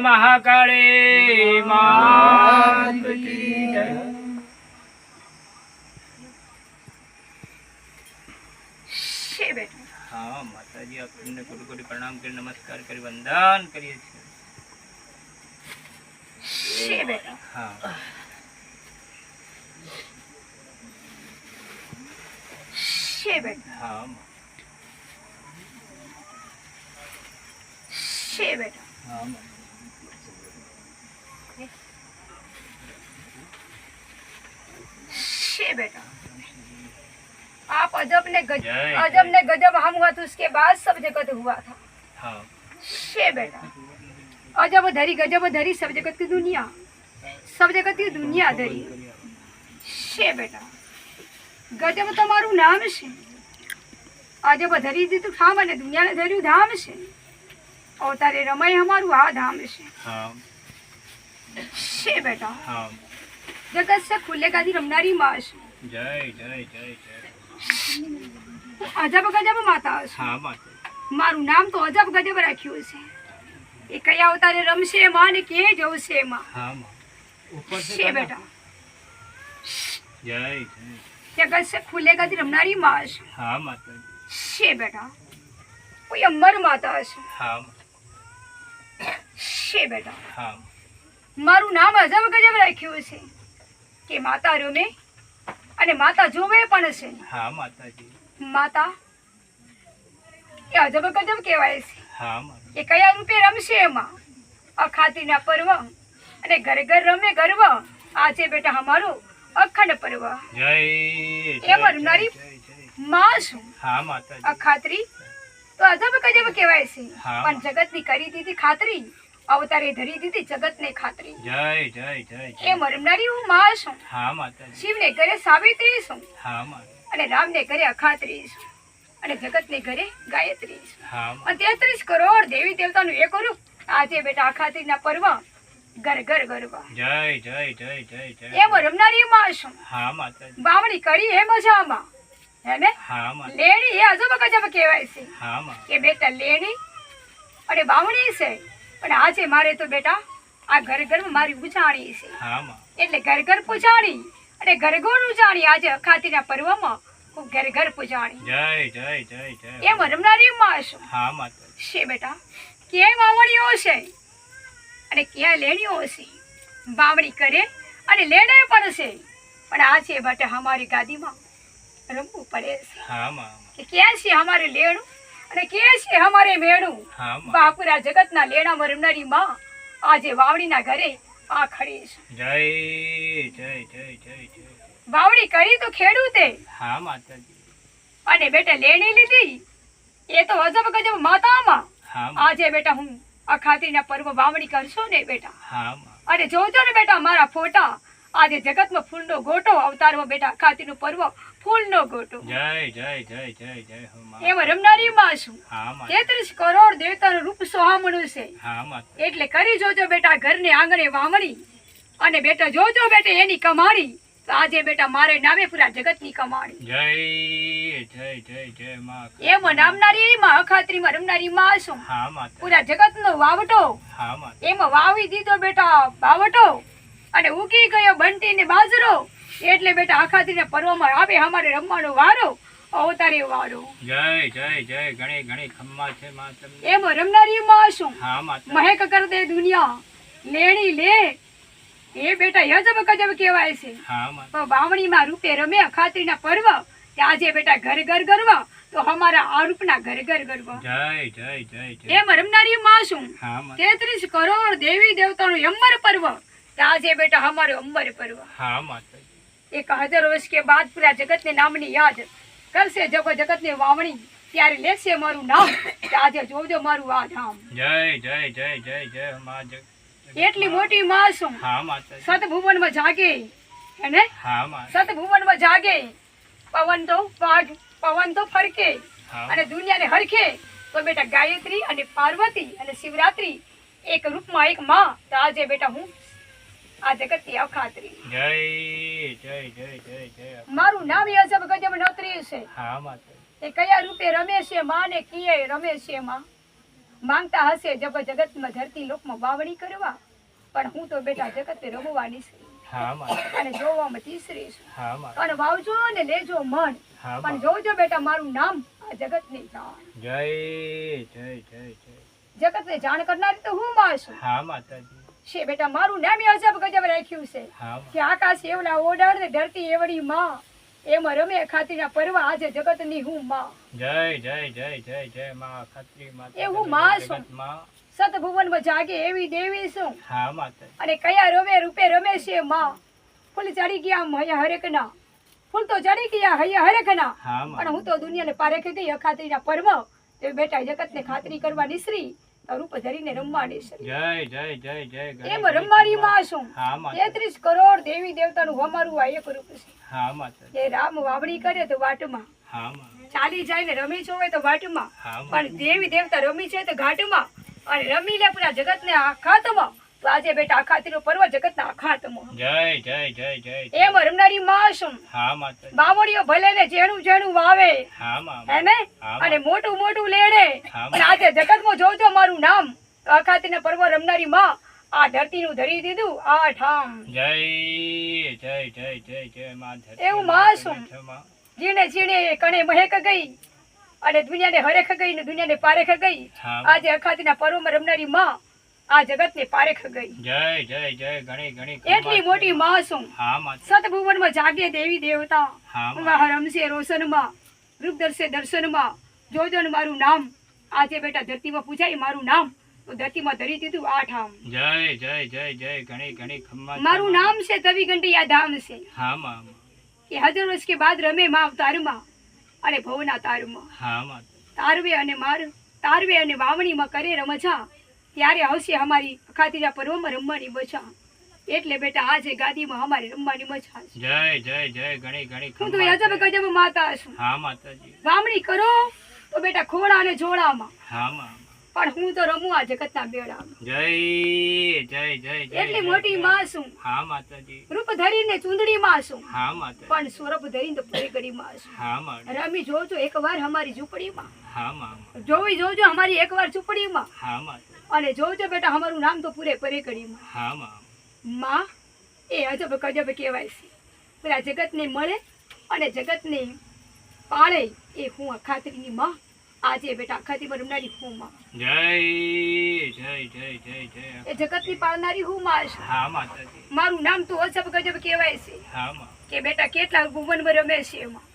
મહાકાળી માત કી જય. હા માતાજી આપણને કોટી કોટી પ્રણામ કરી નમસ્કાર કરી વંદન કરીએ છીએ. હા છે બેટા હા છે બેટા હા છે बेटा आप अजब ने गज, जय, अजब जय। ने गजब हम हुआ तो उसके बाद सब जगत हुआ था હા शे बेटा अजब धरी गजब धरी सब जगत की दुनिया सब जगत की दुनिया धरी शे बेटा ગજબ તમારું નામ છે અજબ ધરી દીધું ઠામ અને દુનિયાને ધર્યું ધામ છે અવતારે રમાય અમારું આ ધામ છે. છે બેટા. જગત છે ખુલ્લે ગાદી રમનારી માં છે. જય જય જય જય. અજબ ગજબ માતા છું. હા માતા મારું નામ તો અજબ ગજબ રાખ્યું છે એ કયા અવતારે રમશે માં ને કે જવશે માં હા માં ઉપર છે બેટા. જય જય. જગત છે ખુલ્લે ગાદી રમનારી માં છે. હા છે બેટા. કોઈ અમર માતા છે હા છે બેટા. હા. મારું નામ અજબ ગજબ રાખ્યું છે કે માતા રમે અને માતા જોવે પણ છે હા માતાજી. માતા એ અજબ ગજબ કહેવાય છે. હા એ કયા રૂપે રમશે એમાં? અખાતીના પર્વ અને ઘર ઘર રમે ગર્વ. આજે બેટા અમારો અખંડ પર્વ. જય એ જય માં શું હા માતાજી. અખાત્રી તો અજબ ગજબ કહેવાય છે. પણ જગતની કરી દીધી ખાતરી અવતારે ધરી દીધી જગતને ખાતરી. જય જય જય એ મરમનારી હું માં છું. હા માતા શિવ ને ઘરે સાવિત્રી છું. હા માતા અને રામને ઘરે અખાત્રી છું. અને જગતને ઘરે ગાયત્રી છું. હા અને તેત્રીસ કરોડ દેવી દેવતાનું એ કરું. આજે બેટા અખાત્રીના પર્વ ઘર ઘર ગરબા જય જય જય જય જય. એ રમનારી માં છું. હા માતા બાવણી કરી હે મજામાં. હે ને? હા માતા લેણી એ અજબ ગજબ કહેવાય છે. હા માતા કે બેટા લેણી અને બાવણી છે. પણ આજે મારે તો બેટા આ ઘર ઘરમાં મારી ઉજાણી છે. એટલે ઘર ઘર પૂજાણી અને ઘર ઘર ઉજાણી આજે અખાતીના પર્વમાં હું ઘર ઘર પૂજાણી. જય જય જય જય. એમ રમનારી માં છું. હા માતાજી છે બેટા. ક્યાંય વાવણીઓ છે અને ક્યાં લેણીઓ છે. વાવણી કરે અને લેણે પણ છે. પણ આ છે બેટા અમારી ગાદીમાં રમવું પડે છે. હા માં કે ક્યાં છે અમારે લેણું? અને કે છે અમારે મેણું માં બાપુરા જગતના લેણામાં રમનારી માં આજે વાવણીના ઘરે આ ખડી છે. જય જય જય જય જય. વાવડી કરી તો ખેડૂતે. હા માતાજી. અને બેટા લેણી લીધી. એ તો અજબ ગજબ માતામાં. માં આજે બેટા હું અખાત્રીના પર્વ વાવણી કરશો ને બેટા. અને જોજો ને બેટા મારા ફોટા. આજે જગતમાં ફૂલનો ગોટો અવતારમાં બેટા ખાતીનું પર્વ ફૂલનો ગોટો. જય જય જય જય જય હો માં. એમ રમનારી માં છું. માં. તેત્રીસ કરોડ દેવતાનું રૂપ સોહામણું છે. એટલે કરી જોજો બેટા ઘરને આંગણે વામણી. અને બેટા જોજો બેટા એની કમાણી. તો આજે બેટા મારે નામે પૂરા જગતની કમાણી. જય જય જય જય માં. એમ નામનારી માં અખાત્રીમાં રમનારી માં છું. પૂરા જગતનો વાવટો. એમાં વાવી દીધો બેટા બાવટો. અને ઉગી ગયો બંટી ને બાજરો. એટલે બેટા આખાતીને પર્વમાં આવે અમારે રમવાનો વારો અવતારે વારો. જય જય જય ઘણી ઘણી ખમ્મા છે માં તમને. એમ રમનારી માં શું હા માતા મહેક કર દે દુનિયા લેણી લે. એ બેટા યજબ ગજબ કહેવાય છે. હા માતા રૂપે રમે ખાતરીના પર્વ આજે બેટા ઘર ઘર ગરવા તો અમારા આ રૂપના ઘર ઘર ગરવા. જય જય જય જય. એમ રમનારી માં શું હા માતા કરોડ દેવી દેવતાનું અમર પર્વ આજે બેટા અમારો અમર પર્વ. હા માતા એક હજાર વર્ષ કે બાદ પૂરા જગતને નામની યાદ કરશે જગો જગતને વાવણી. ત્યારે લેશે મારું નામ. આજે જોજો મારું આ ધામ. જય જય જય જય જય માં એટલી મોટી માં છું હા માતા સતભુવનમાં જાગે. હેને? હા માતા સતભુવનમાં જાગે. પવન તો વાઘ પવન તો ફરકે. અને દુનિયાને હરખે. તો બેટા ગાયત્રી અને પાર્વતી અને શિવરાત્રી એક રૂપમાં એક માં. તો આજે બેટા હું આ જગતની અખાતરી. જય જય જય જય જય. મારું નામ યજબ ગજબ નોતરી છે. હા માતા એ કયા રૂપે રમે છે માં ને કિયે રમે છે માં? માંગતા હશે જબ જગતમાં ધરતી લોકમાં વાવણી કરવા. પણ હું તો બેટા જગતને રમવાની છું. અને જોવામાં તીસરી છું. અને વાવજો ને લેજો મન. પણ જોજો બેટા મારું નામ આ જગતની જાણ. જય જય જય જય. જગતને જાણ કરનારી તો હું માં છું. હા માતાજી. છે બેટા મારું નામ અજબ ગજબ રાખ્યું છે. કે આકાશ એવડા ઓડાડ ને ધરતી એવડી માં. એમાં રમે ખાતીના પર્વ આજે જગતની હું માં. જય જય જય જય જય માં ખાતરી માં એ હું માં છું. જગતમાં. સતભુવનમાં જાગે એવી દેવી છું. હા માતા. અને કયા રવે રૂપે રમે છે માં. ફૂલ ચડી ગયા હૈયા હરેકના. ફૂલ તો ચડી ગયા હૈયા હરેક ના પણ હું તો દુનિયાને પારેખે ગઈ અખાત્રીના પર્વ. તે બેટા જગતને ખાતરી કરવા નીસરી. જય જય જય જય માં છું. તેત્રીસ કરોડ દેવી દેવતાનું અમારું આ એક રૂપ છે. હા રામ વાવડી કરે તો વાટમાં. હા ચાલી જાય ને રમી જોવે તો વાટમાં. પણ દેવી દેવતા રમી છે તો ઘાટમાં. અને રમી લે પૂરા જગતને આખાતમાં તો આજે બેટા આખાતીનો પર્વ જગતના આખાતમાં જય જય જય જય જય. એમ રમનારી માં હા માતાજી. બાવળીઓ ભલે ને જેણું જેણું વાવે હા માં હે ને? અને મોટું મોટું લેડે. અને આજે જગતમાં જોજો મારું નામ. તો અખાતીના પર્વ રમનારી માં. આ ધરતીનું ધરી દીધું આ ઠામ. જય જય જય જય જય માં ધરતી એવું માં માં તમે શું? છો માં. જીણે જીણે કણે મહેક ગઈ. અને દુનિયાને હરેખ ગઈ ને દુનિયાને પારેખ ગઈ. આજે અખાતીના પર્વમાં રમનારી માં આ જગતને પારેખ ગઈ જય જય જય ઘણી ઘણી એટલી મોટી માં છું હા માતા જાગે દેવી દેવતા. માં રમશે રોશનમાં રૂપ દર્શે દર્શનમાં. જોજો ને મારું નામ. આજે બેટા ધરતીમાં પૂજાય મારું નામ. ધરતીમાં ધરી દીધું આ ઠામ. જય જય જય જય ઘણી ઘણી ખમ્મા છે મારું માં. નામ છે તવી ઘંટિયા ધામ છે. હા માં કે હજાર વર્ષ કે બાદ રમે માં અને ભવના તારમાં. હા માતા તારવે અને માર તારવે અને વાવણીમાં કરે રમજા ત્યારે આવશે અમારી ખાતીજા પર્વમાં રમવાની મજા. એટલે બેટા આજે ગાદીમાં અમારે રમવાની મજા જય જય જય ગણી ગણી હું તો અજબ ગજબ માતા છું. હા માતાજી. વામણી કરો તો બેટા ખોળા અને જોડામાં હા માં પણ હું તો રમું આ જગતના બેડામાં જય જય જય જય એટલી મોટી. માં છું. હા માતાજી. રૂપ ધરીને ચૂંદડી માં છું. હા માતા પણ સ્વરૂપ ધરીને તો પૂરી ગરીમાં છું. હા માં રમી જોજો એકવાર અમારી ઝૂંપડીમાં. હા માં જોવી જોજો અમારી એકવાર ઝૂંપડીમાં. હા માતા અને જોજો બેટા અમારું નામ તો પૂરે પરે કરીમાં હા માં માં એ અજબ કજબ કહેવાય છે. પેલા જગતને મળે અને જગતને પાળે એ હું આ ખાતરીની માં. આજે બેટા ખાતીમાં રમનારી હું માં. જય જય જય જય જય. એ જગતની પાળનારી હું માં છું. હા માતાજી. મારું નામ તો અજબ ગજબ કહેવાય છે. હા માં કે બેટા કેટલા ભુવનમાં રમે છે એમાં?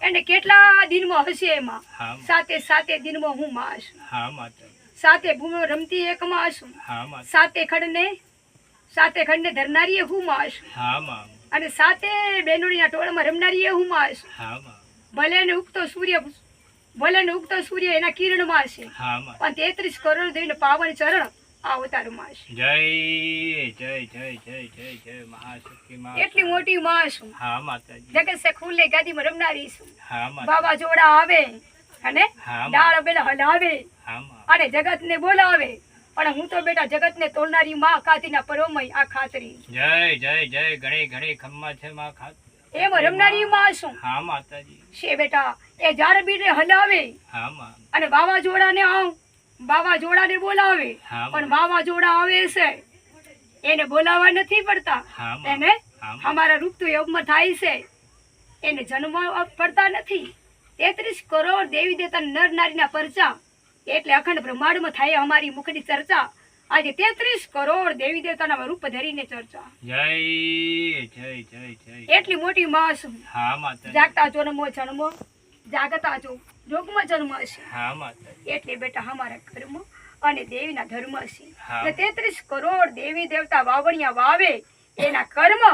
એને કેટલા દિનમાં હશે એમાં? સાતે સાતે દિનમાં હું માં છું. હા માતાજી. સાતે ભૂમો રમતી એક માં માતા સાતે ખંડને સાતે ખંડને ધરનારી હું માં છું હા માં અને સાતે બેનોડીના ટોળમાં રમનારી હું માં છું હા માં ભલે ને ઉગતો સૂર્ય ભલે ને ઉગતો સૂર્ય એના કિરણમાં છે હશે પણ તેત્રીસ કરોડ દેવીને પાવન ચરણ આ અવતારમાં છે જય જય જય જય જય જય મહાશક્તિ માં એટલી મોટી માં છું હા માતાજી. જગત સે ખુલ્લે ગાદીમાં રમનારી છું. હા માતા જોડા આવે અને ડાળ બેલ હલાવે. અને જગત ને બોલાવે. પણ હું તો બેટા જગતને તોડનારી માં કાતીના પરોમય આ ખાતરી. જય જય જય ઘણી ઘણી ખમ્મા છે માં ખાતરી એમ રમનારી માં છું. હા માતાજી. છે બેટા એ ઝાડ બીને હલાવે. હા માં અને વાવાઝોડાને આવ. વાવાઝોડાને બોલાવે. પણ વાવાઝોડા આવે છે. એને બોલાવા નથી પડતા. એને અમારા રૂપ તો યોગમાં થાય છે. એને જન્મ પડતા નથી. તેત્રીસ કરોડ દેવી દેવતા નર નારીના પરચા. એટલે અખંડ બ્રહ્માંડમાં થાય અમારી મુખની ચર્ચા. આજે તેત્રીસ કરોડ દેવી દેવતાના રૂપ ધરીને ચર્ચા. જય જય જય જય. એટલી મોટી માસ હા માતાજી. જાગતા જન્મો જન્મો જાગતા જો જોગમાં જન્મ છે હા એટલે બેટા અમારા કર્મ અને દેવીના ધર્મ છે એટલે તેત્રીસ કરોડ દેવી દેવતા વાવણિયા વાવે એના કર્મ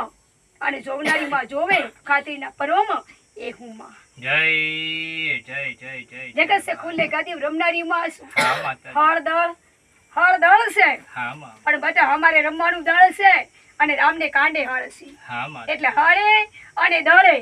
અને જોવનારીમાં જોવે ખાતરીના પર્વમાં એ હું માં. જય જય જય જય જગત સે ખુલ્લે ગાદી રમનારી માં હળદળ હા માતાજી હળ દળ હળ દળ છે. પણ બધા અમારે રમવાનું દળ છે. અને રામને કાંડે હળસી. એટલે હળે અને દળે.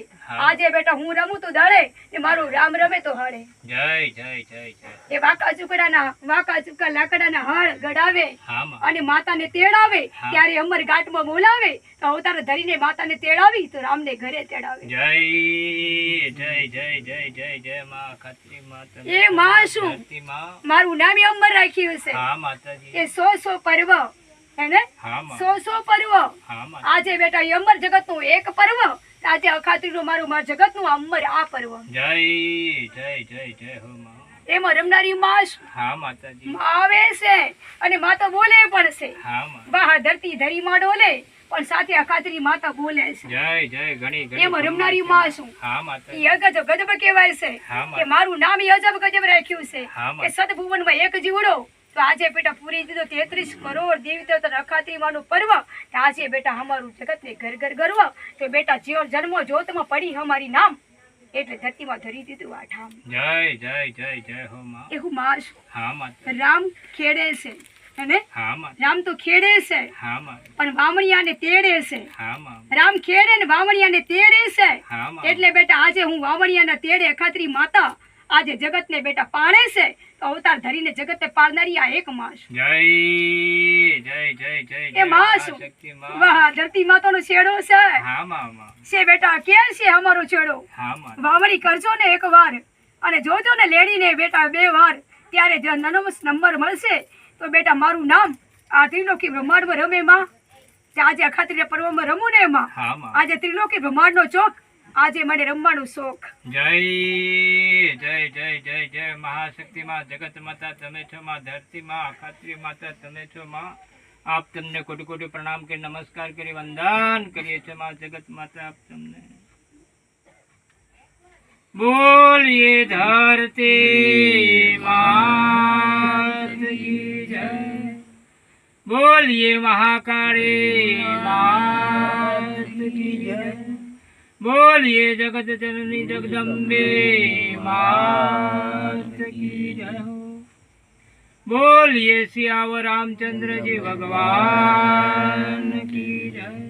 આજે બેટા હું રમું તો દળે ને મારું રામ રમે તો હળે. જય જય જય જય. એ વાકા ચુકડાના વાકા ચુકા લાકડાના હળ ગડાવે માં અને માતાને તેડાવે. ત્યારે અમર ઘાટમાં બોલાવે તો અવતાર ધરીને માતાને તેડાવી તો રામને ઘરે તેડાવે. જય જય જય જય જય જય માં ખત્રી માતા એ માં શું? મારું નામ એ અંબર રાખ્યું છે હા માતાજી. એ સો સો પર્વ હેને સો સો પર્વ. આજે બેટા એ જગતનું એક પર્વ. આજે અખાત્રીનું મારું માર જગતનું અમર આ પર્વ. જય જય જય જય હો એમાં રમનારી માસ હા માતાજી. આવે છે. અને માં તો બોલે પણ છે. બહાર ધરતી ધરી માં ડોલે પણ સાથે અખાત્રી માતા બોલે છે. જય જય ઘણી ઘણી એમાં રમનારી માં શું? હા ઈ માતાજી અગજબ ગજબ કહેવાય છે કે મારું નામ ઈ અજબ ગજબ રાખ્યું છે કે સદભુવનમાં એક જીવડો તો આજે બેટા પૂરી દીધો તેત્રીસ કરોડ દેવી દેવતા અખાત્રી માનું પર્વ આજે બેટા અમારું જગત ને ઘર ઘર ગર્વ. તો બેટા જીવ જન્મો જોતમાં પડી અમારી નામ. એટલે ધરતીમાં ધરી દીધું આ ઠામ જય જય જય જય હો માં. એવું માં હા માતા રામ ખેડે છે. અને રામ તો ખેડે છે. હા માં પણ વામણિયાને તેડે છે. રામ ખેડે ને વામણિયાને તેડે છે. એટલે બેટા આજે હું વાવણિયાના તેડે ખાતરી માતા આજે જગતને બેટા પાળે છે તો અવતાર ધરીને જગતને પાળનારી આ એક માં જય જય જય જય એ માં શું? વાહ ધરતી માતાનો છેડો છે. હા માં માં. છે બેટા કે છે અમારો છેડો? હા માં. વાવણી કરજો ને એક વાર. અને જોજો ને લેડીને બેટા બે વાર. ત્યારે જ નનમસ નંબર મળશે. તો બેટા મારું નામ આ ત્રિલોકી બ્રહ્માંડમાં રમે માં. આજે અખાત્રી પર્વમાં રમું ને એમાં આજે ત્રિલોકી બ્રહ્માંડનો ચોક આજે મને રમવાનું શોખ. જય જય જય જય જય. મહાશક્તિ માં જગત માતા તમે છો, માં ધરતી માં ખાતરી માતા તમે છો, માં. આપ તમને કોટી કોટી પ્રણામ કરી નમસ્કાર કરી, વંદન કરીએ છીએ, માં જગત માતા આપ તમને. બોલીએ ધરતી જય. બોલીએ મહાકાળી જય બોલીએ જગત જનની જગદંબે. બોલીએ શિયાવ રામચંદ્રજી ભગવાન કી જય